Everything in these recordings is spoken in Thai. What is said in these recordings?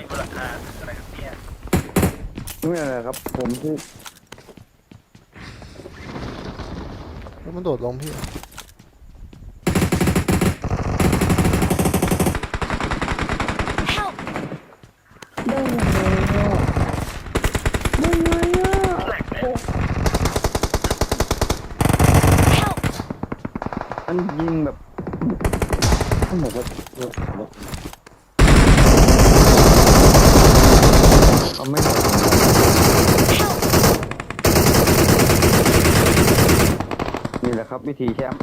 อยู่บนหลังคาอะไรครับเนี่ยไม่อะไรครับ ผมที่แล้วมันโดดลงพี่ Help! ได้ยังไงอะได้ไงอะแหลกเลยมันยิงแบบต้องบอกว่า เอาไม่ได้ Help! นี่แหละครับวิธีแชมป์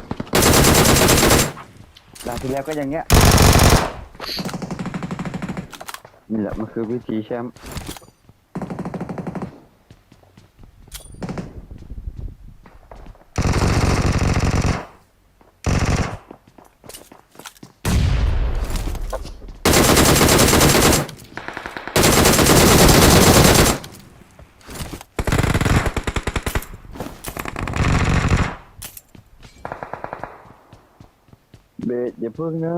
ดาที่แล้วก็อย่างเงี้ยนี่แหละมันคือวิธีแชมป์ สอย่าเพิ่งนะ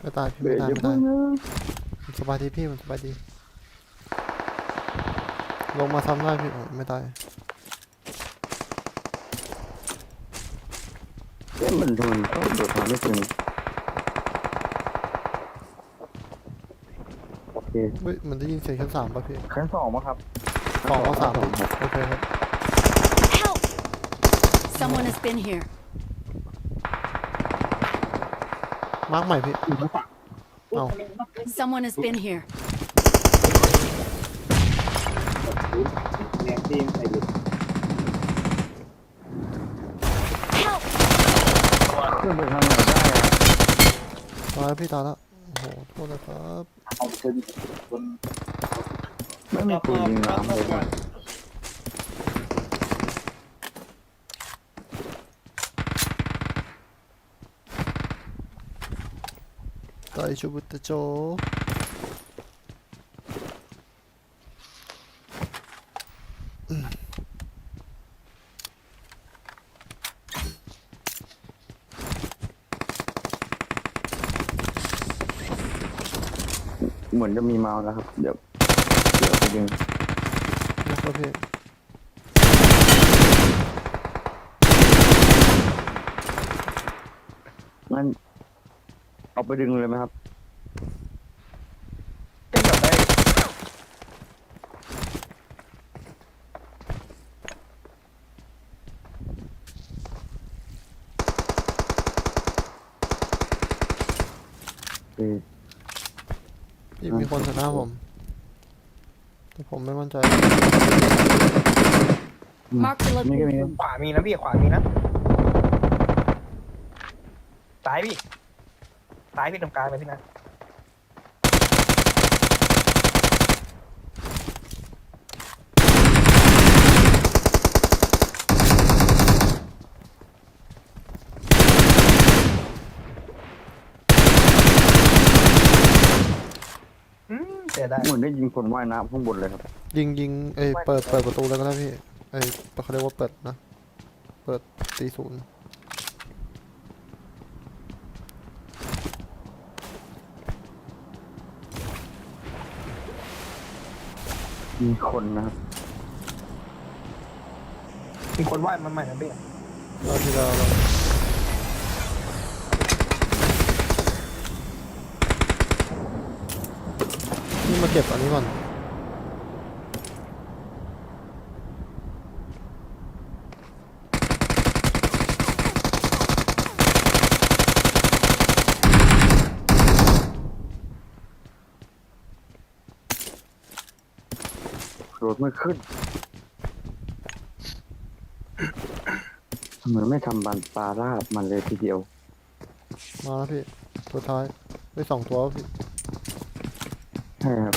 ไม่ตายพี่เบไม่สตายอย่าไม่เพิ่ตางยมันสนะบายดีพี่มันสบายดี ลงมาทำได้พี่โอ้ยไม่ตายเอ๊ะมันทำไมเขาโดดทางไม่ถึงโอเคเฮ้ยมันได้ยินเสียงชั้นสามป่ะพี่ขั้นสองมั้งครับสองเอาสามขั้นครับโอเคครับ Help! Someone has been here. มาร์กใหม่พี่เอา Someone has been here. ตัว Help! ขึ้นไปทางไหนได้อะตายแล้วพี่ตายแล้วโอ้โหโทษนะครับไม่มีปืนยิงน้ำเลยนะ ตายชูบุตโจอืมเหมือนจะมีเมาส์นะครับ เดี๋ยว เดี๋ยวไปยิงนะครับพี่งั้น เอาไปดึงเลยไหมครับเต้นแบบได้เออพี่มีคนชนะผม แต่ผมไม่มั่นใจ Mark the นี่ก็มี location. ขวามีนะพี่ขวามีนะซ้ายพี่ ซ้ายพี่ตรงกลางเลยพี่นะอืมเสียได้ เหมือนได้ยิงคนว่ายน้ำข้างบนเลยครับ ยิงยิงเอ้ยเปิดเปิดประตูแล้วก็ได้พี่เอ้ยเขาเรียกว่าเปิดนะ เปิดตีศูนย์ มีคนนะครับมีคนว่ายมาใหม่นะพี่รอบที่แล้วเรานี่มาเก็บอันนี้ก่อน ดไม่ขึ้นเหมือนไม่ทำบันปลาราบมันเลยทีเดียว มาแล้วพี่ ตัวท้ายได้สองตัวพี่ใช่ครับ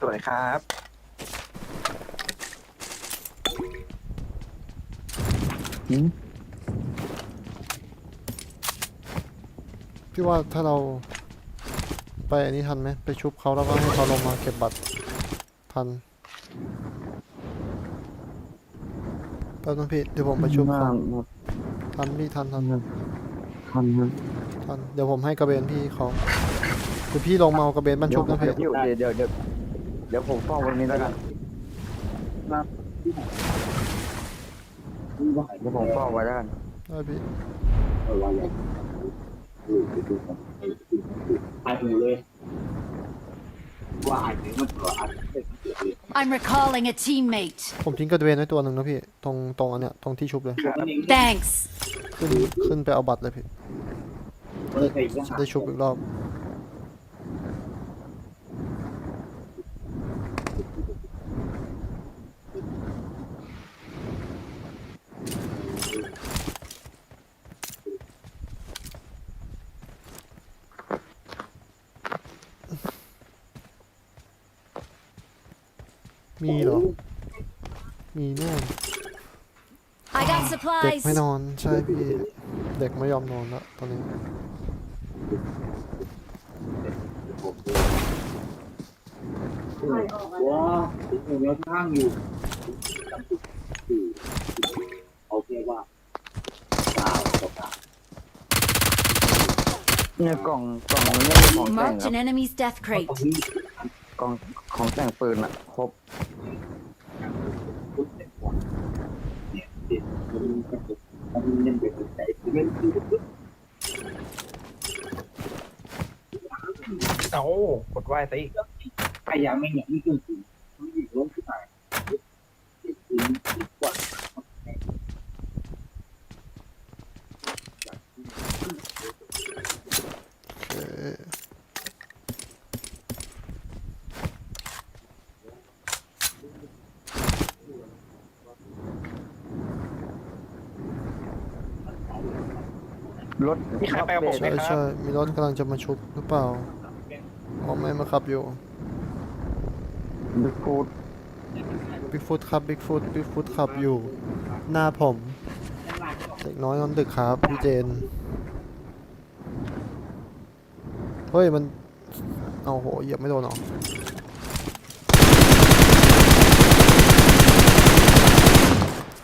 สวยครับ อืม พี่ว่าถ้าเราไปอันนี้ทันไหมไปชุบเขาแล้วก็ให้เขาลงมาเก็บบัตรทันแป๊บนึงพี่เดี๋ยวผมไปชุบเขาทันพี่ทันทันทันทันครับทันเดี๋ยวผมให้กระเบนพี่เขาเดี๋ยวพี่ลงมาเอากระเบนบ้านชุบนะพี่เดี๋ยวเดี๋ยวเดี๋ยวเดี๋ยวผมเฝ้าวันนี้แล้วกันเดี๋ยวผมเฝ้าไว้แล้วกันได้พี่ ตายหูเลยว่าอาจจะมันตัวอาจจะเป็นเกิดเลย I'm recalling a teammate. ผมทิ้งกระเวนไว้ตัวหนึ่งนะพี่ ตรงตรงอันเนี้ยตรงที่ชุบเลย Thanks. ขึ้นขึ้นไปเอาบัตรเลยพี่เออใครก็หาได้ชุบอีกรอบ มีเหรอ มีแน่ I got เด็ก supplies. ไม่นอนใช่พี่ เด็กไม่ยอมนอนแล้วตอนนี้ ว้าถึงแล้วข้างอยู่โอเคว่าสาวกับสาวเนี่ยกล่องกล่องมันไม่มีของแต่ง Marked ครับ an enemy's death ตรง crate. นี้ กล่องของแต่งปืนอะครบพุทธเป็นหัวเนี่ยเด็กมันมันยังเป็นใจไม่คือเอ้ากดไหว้ซะอีกพยายามไม่อย่างนี้คือมันอยู่ล้มขึ้นมาคือว่า โอเค รถมีใครไปกับผมไหมใช่ครัใช่บมีรถกำลังจะมาชุบหรือเปล่าอ๋อไม่มาขับอยู่บิ๊กฟูดบิ๊กฟุตครับบิ๊กฟุตบิ๊กฟุตขับอยู่ หน้าผมเด็กน้อยนอนดึกครับพี่เจนเฮ้ยมันเอาโหเหยียบไม่โดนหรอ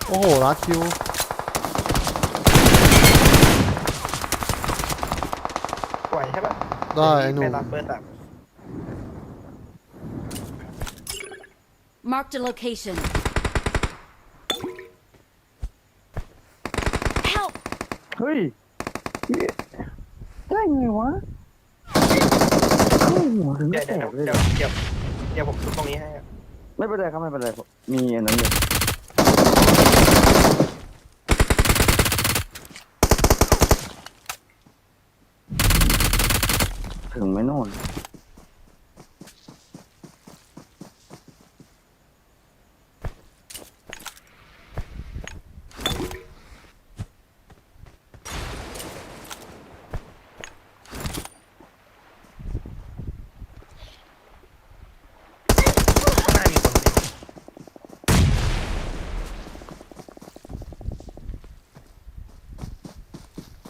โอ้โหรัดคิวไหวใช่ปะ ได้ไอ้หนุ่ไปมรับเบอร์สาม Marked a location. Help! เฮ้ยได้ไงวะเข้าหัวถึงเดี๋ไม่ยวแตเดี๋ยวกเลยเดี๋ยวเดี๋ยวเดี๋ยวผมทุบตรงนี้ให้อะไม่เป็นไรครับไม่เป็นไรผมมีอันนั้นอยู่ ถึงไหม่นอนข้างหน้ามีคนจริง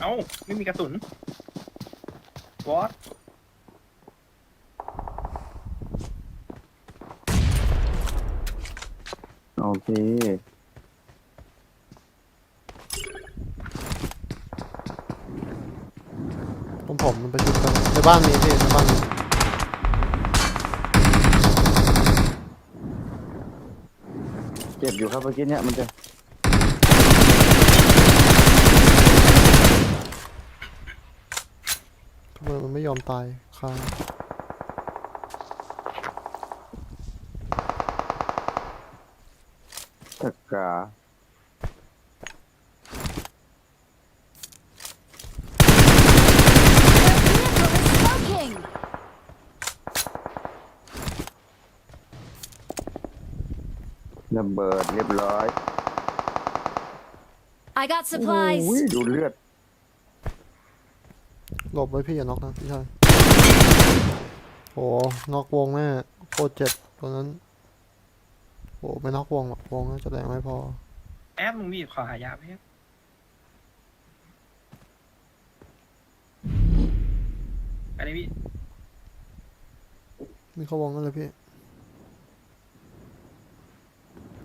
เอ้า ไม่มีกระสุนวอต โอ เคผมผมมันไปชุบกันในบ้านมีพี่ในบ้านมีเจ็บอยู่ครับเมื่อกี้เนี่ยมันจะทำไมมันไม่ยอมตายค้าง ตะกา Smoking! ระเบิดเรียบร้อย I got โอ้ supplies. ยดูเลือด หลบไว้พี่อย่าน็อกนะพี่ชายโหน็อกวงแม่โคตรเจ็บโดตัวนั้นโอ้ไม่น็อกวงหรอกวงน่าจะแรงไม่พอแอปมึงมีขอหายาไหมไปเลยพี่มีเข้าวงกันเลยพี่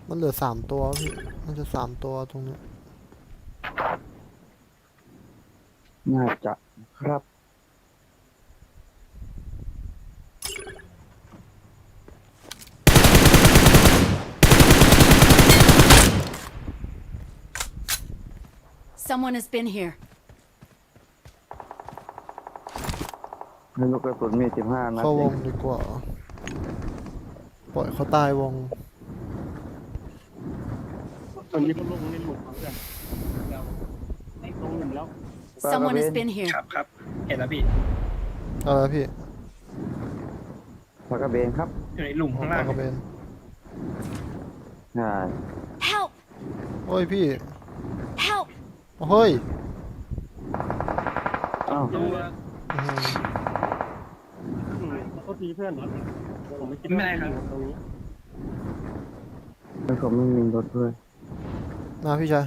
มันเหลือสามตัวพี่มันจะสามตัวตรงเนี้ยน่าจะครับ Someone has been here. ในลูกกระสุนมีสิบห้านัดเข้าวเองงดีกว่า ปล่อยเขาตายวง ตอนนี้เขาลงในหลุมเขาเลยลงหลุมแล้ว Someone has been here. ครับครับ เห็นแล้วพี่ เอาละพี่ปากกระเบนครับอยู่ในหลุมปข้างล่างากกระเบนใช่ Help! โอ้ยพี่ Help! เฮ้ยอ้าวอื้อหือโทษทีเพื่อนผมไม่คิดไม่เป็นไรครับตรงนี้แล้วผมไม่มีรถด้วยมาพี่ชาย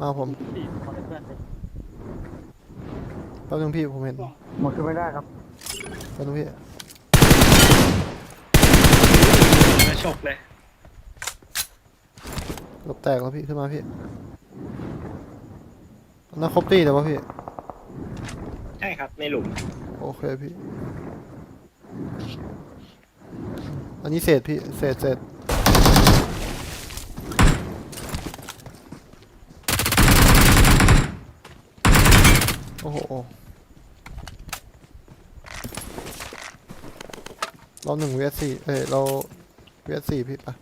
มาผมสี่ขอให้เพื่อนแป๊บนึงพี่ผมเห็นหมดขึ้นไม่ได้ครับแป๊บนึงพี่มาฉกเลยหลบแตกแล้วพี่ขึ้นมาพี่ นน่าครบตีเลยวะพี่ ใช่ครับ ในหลุมโอเคพี่ อันนี้เศษพี่ เศษเศษโอ้โหเราหนึ่งเวสสี่เอ้ยเราเวสสี่พี่ปะ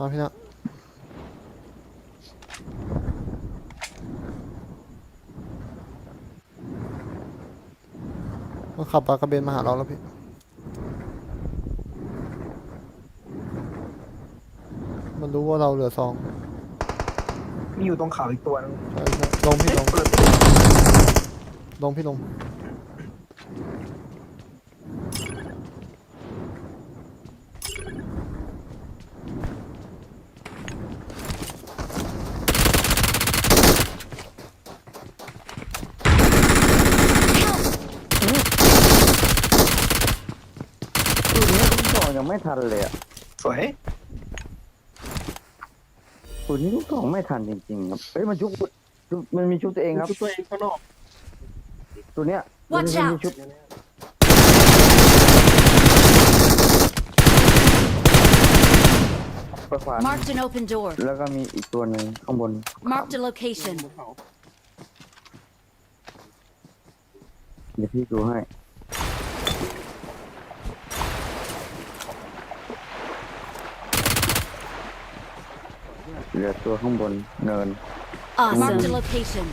มาพี่นะมันขับปลากระเบนมาหาเราแล้วพี่มันรู้ว่าเราเหลือสองมีอยู่ตรงเขาอีกตัวนึงใช่ใช่ลงพี่ลงลงพี่ลง ตัวนี้ลูกสองยัง ไม่ทันเลยอะสวยตัวนี้ลูกสองไม่ทันจริงๆครับเฮ้ยมันชุบชุบมันมีชุบตัวเองครับชุดตัวเองข้างนอกตัวเนี้ย Watch ตัวนี้มันมี out ชุบไปขวา Marked an open door. แล้วก็มีอีกตัวหนึ่งข้างบน Marked a location. บนเขาเดี๋ยวพี่ดูให้ เหลือตัวข้างบนเนิน Awesome. Marked a location.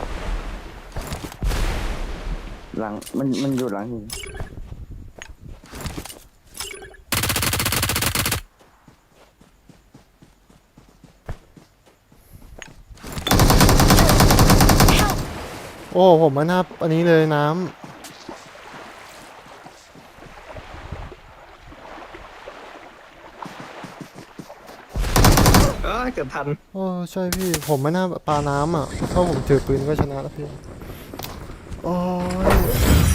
หลังมันมันอยู่หลังหินโอ้ผมมาหน้าอันนี้เลยน้เเกือบทันำโอ้ใช่พี่ ผมไม่น่าปลาน้ำอะถ้าผมถือปืนก็ชนะแล้วพี่ โอ้ย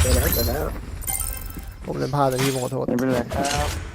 เจอแล้วเจอแล้ว ผมเลยพลาดแต่พี่ผมขอโทษ ไม่เป็นไรครับ